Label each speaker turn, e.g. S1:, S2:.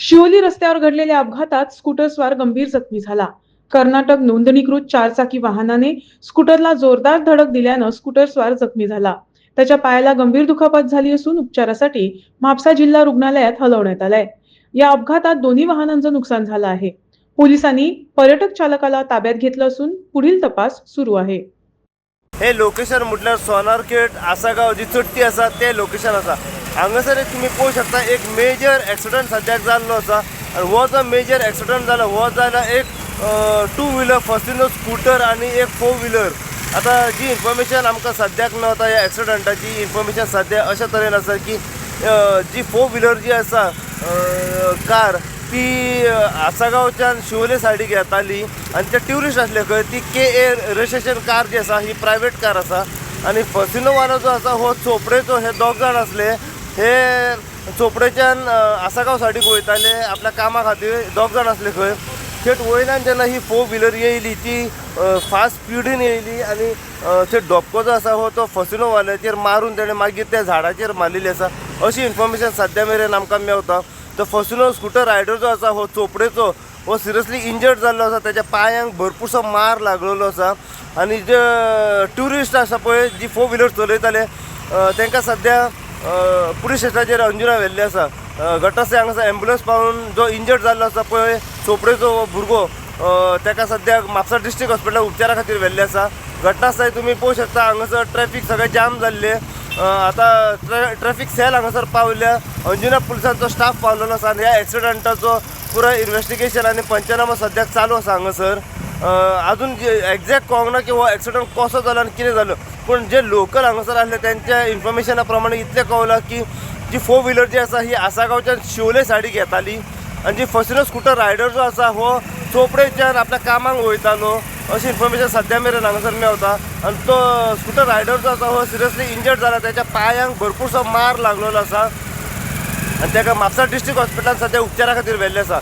S1: शिवली रस्त्यावर घडलेल्या अपघातात स्कूटरस्वार गंभीर जखमी झाला. कर्नाटक नोंदणीकृत चारचाकी वाहनाने स्कूटरला जोरदार धडक दिल्यानं स्कूटरस्वार जखमी झाला. त्याच्या पायाला गंभीर दुखापत झाली असून उपचारासाठी म्हापसा जिल्हा रुग्णालयात हलवण्यात आलाय. या अपघातात दोन्ही वाहनांचं नुकसान झालं आहे. पोलिसांनी पर्यटक चालकाला ताब्यात घेतलं असून पुढील तपास सुरू आहे.
S2: हे लोकेशन म्हटल्यार सोनारखेड आसागांव जी चुट्टी आसा ते लोकेशन आसा हांगासर एक तुमी पळोवंक शकता एक मेजर एक्सिडंट सद्याक जाल्लो आसा आनी हो जो मेजर एक्सिडंट जालो हो जाल्यार एक टू व्हिलर फर्स्टिनो स्कूटर आनी एक फोर व्हिलर आतां जी इन्फॉर्मेशन आमकां सद्याक मेळटा ह्या एक्सिडंटाची इन्फॉर्मेशन सद्या अशा तरेन आसा की जी फोर व्हिलर जी आसा कार ती अ, आसागांवच्यान शिवोले सायडीक येताली आनी ते ट्युरिस्ट आसले खंय ती के ए रजिस्ट्रेशन कार जी आसा ही प्रायवेट कार आसा आनी फसिनोवालो जो आसा हो चोपडेचो हे दोग जाण आसले हे चोपडेच्यान आसागावसाठी आसागांव वयताले आपल्या कामा खातीर दोग जाण आसले खंय थेट वयल्यान जेन्ना ही फोर व्हिलर येयली ती फास्ट स्पिडीन येयली आनी थेट थंय जो आसा हो तो फसिनो वाल्याचेर मारून तेणें मागीर त्या झाडाचेर मारलेली आसा अशी इन्फॉर्मेशन सद्या मेरेन आमकां मेवता तो फसिनो स्कूटर रायडर जो आसा हो चोपडेचो हो सिरियसली इंजर्ड जाल्लो आसा त्याच्या पांयांक भरपूरसो मार लागलेलो आसा आनी जे ट्युरिस्ट आसा पळय जी फोर व्हिलर चलयताले तांकां सद्या पुलीस स्टेशनाचेर अंजुना व्हेल्ली आसा अ, हांगासर एम्बुलंस पावून जो इंजर्ड जाल्लो आसा पळय चोपडेचो भुरगो ताका सद्याक म्हापसा डिस्ट्रिक्ट हॉस्पिटलांत उपचारा खातीर व्हेल्ले आसा घटनास्थळी तुमी पळोवंक शकता हांगासर ट्रॅफीक सगळें जाम जाल्ले आतां ट्रॅ ट्रॅफीक सेल हांगासर पावल्या. अंजुना पुलिसांचो स्टाफ पावलेलो आसा आनी ह्या एक्सिडंटाचो पुरो इन्वेस्टिगेशन आनी पंचनामा सद्याक चालू आसा हांगासर. अ, अजून एक्झॅक्ट कळोंक ना की एक्सिडंट कसो जालो आनी कितें जालो पूण जे लोकल हांगासर आसले त्यांच्या इन्फॉर्मेशना प्रमाणे इतलें कळलां की जी फोर व्हिलर जी आसा ही आसागांवच्यान शिवले साडी घेताली आनी जी फसिनो स्कूटर रायडर जो आसा हो चोपडेच्यान आपल्या कामाक वयतालो अशी इन्फॉर्मेशन सद्या मेरेन हांगासर मेवता आनी तो स्कूटर रायडर जो आसा हो सिरियसली इंजर्ड जाला त्याच्या पांयांक भरपूरसो मार लागलेलो आसा आनी ताका म्हापसा डिस्ट्रिक्ट हॉस्पिटलांत सद्या उपचारा खातीर व्हेल्ले आसा